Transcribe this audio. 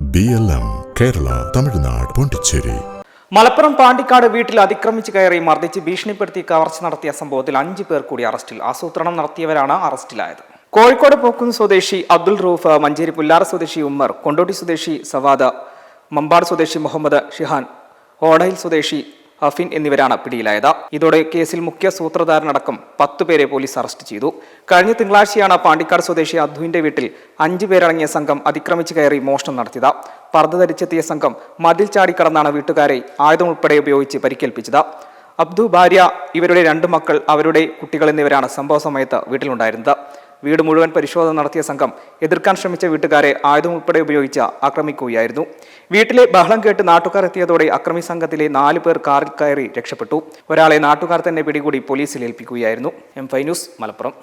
B L M Kerala Tamil Nadu Pondicherry Malappuram Pandikkad വീട്ടിൽ അതിക്രമിച്ച് കയറി മർദ്ദിച്ച് ഭീഷണിപ്പെടുത്തി കവർച്ച നടത്തിയ സംഭവത്തിൽ അഞ്ചു പേർ കൂടി അറസ്റ്റിൽ. ആസൂത്രണം നടത്തിയവരാണ് അറസ്റ്റിലായത്. കോഴിക്കോട് പോക്കുന്ന് സ്വദേശി അബ്ദുൾ റൂഫ് മഞ്ചേരി പുല്ലാറ സ്വദേശി ഉമ്മർ കൊണ്ടോട്ടി സ്വദേശി സവാദ മമ്പാട് സ്വദേശി മുഹമ്മദ് ഷിഹാൻ ഓടയിൽ സ്വദേശി അഫിൻ എന്നിവരാണ് പിടിയിലായത്. ഇതോടെ കേസിൽ മുഖ്യ സൂത്രധാരനടക്കം പത്തുപേരെ പോലീസ് അറസ്റ്റ് ചെയ്തു. കഴിഞ്ഞ തിങ്കളാഴ്ചയാണ് പാണ്ടിക്കാട് സ്വദേശി അധുവിന്റെ വീട്ടിൽ അഞ്ചു പേരടങ്ങിയ സംഘം അതിക്രമിച്ചു കയറി മോഷണം നടത്തിയത്. പർദ്ദ ധരിച്ചെത്തിയ സംഘം മതിൽ ചാടിക്കടന്നാണ് വീട്ടുകാരെ ആയുധം ഉൾപ്പെടെ ഉപയോഗിച്ച് പരിക്കേൽപ്പിച്ചത്. അബ്ദു ഭാര്യ ഇവരുടെ രണ്ട് മക്കൾ അവരുടെ കുട്ടികൾ എന്നിവരാണ് സംഭവ സമയത്ത് വീട്ടിലുണ്ടായിരുന്നത്. വീട് മുഴുവൻ പരിശോധന നടത്തിയ സംഘം എതിർക്കാൻ ശ്രമിച്ച വീട്ടുകാരെ ആയുധം ഉൾപ്പെടെ ഉപയോഗിച്ച് ആക്രമിക്കുകയായിരുന്നു. വീട്ടിലെ ബഹളം കേട്ട് നാട്ടുകാർ എത്തിയതോടെ അക്രമി സംഘത്തിലെ നാല് പേർ കാറിൽ കയറി രക്ഷപ്പെട്ടു. ഒരാളെ നാട്ടുകാർ തന്നെ പിടികൂടി പോലീസിൽ ഏൽപ്പിക്കുകയായിരുന്നു. M phi news Malappuram.